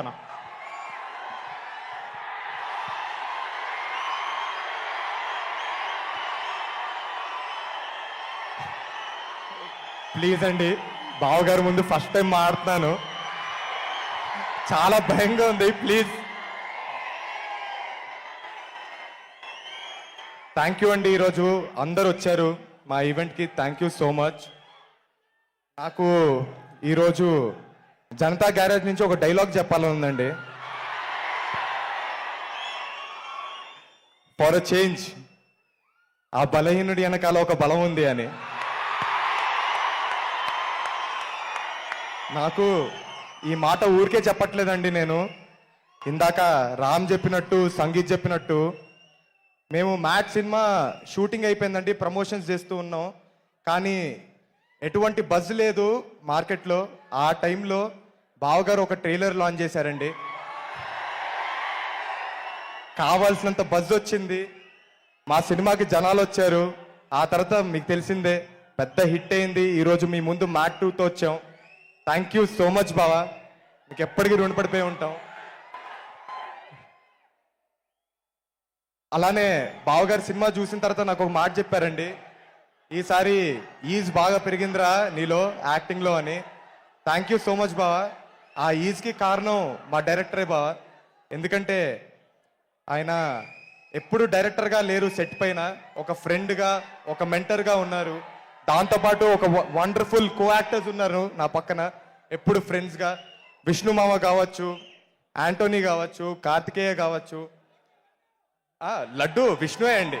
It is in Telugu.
అన్న ప్లీజ్ అండి బావగారు ముందు ఫస్ట్ టైం మాడుతున్నాను చాలా భయంగా ఉంది ప్లీజ్. థ్యాంక్ యూ అండి ఈరోజు అందరు వచ్చారు. మా ఈవెంట్కి థ్యాంక్ యూ సో మచ్ నాకు ఈరోజు జనతా గ్యారేజ్ నుంచి ఒక డైలాగ్ చెప్పాలని ఉందండి ఫర్ అ చేంజ్ ఆ బలహీనుడి వెనకాల ఒక బలం ఉంది అని. నాకు ఈ మాట ఊరికే చెప్పట్లేదండి నేను. ఇందాక రామ్ చెప్పినట్టు సంగీత్ చెప్పినట్టు మేము మ్యాట్ సినిమా షూటింగ్ అయిపోయిందండి ప్రమోషన్స్ చేస్తూ ఉన్నాం. కానీ ఎటువంటి బజ్ లేదు మార్కెట్లో. ఆ టైంలో బావగారు ఒక ట్రైలర్ లాంచ్ చేశారండి. కావాల్సినంత బజ్ వచ్చింది. మా సినిమాకి జనాలు వచ్చారు. ఆ తర్వాత మీకు తెలిసిందే పెద్ద హిట్ అయింది. ఈరోజు మీ ముందు మ్యాక్ టూతో వచ్చాం. థ్యాంక్ యూ సో మచ్ బావా. మీకు ఎప్పటికీ రుణపడిపోయి ఉంటాం. అలానే బావగారు సినిమా చూసిన తర్వాత నాకు ఒక మాట చెప్పారండి. ఈసారి ఈజ్ బాగా పెరిగిందిరా నీలో యాక్టింగ్లో అని. థ్యాంక్ యూ సో మచ్ బావా. ఆ ఈజ్కి కారణం మా డైరెక్టరే బావ. ఎందుకంటే ఆయన ఎప్పుడు డైరెక్టర్గా లేరు సెట్ పైన ఒక ఫ్రెండ్గా ఒక మెంటర్గా ఉన్నారు. దాంతోపాటు ఒక వండర్ఫుల్ కో యాక్టర్స్ ఉన్నారు నా పక్కన. ఎప్పుడు ఫ్రెండ్స్గా విష్ణు మామ కావచ్చు యాంటోనీ కావచ్చు కార్తికేయ కావచ్చు. లడ్డు విష్ణువే అండి.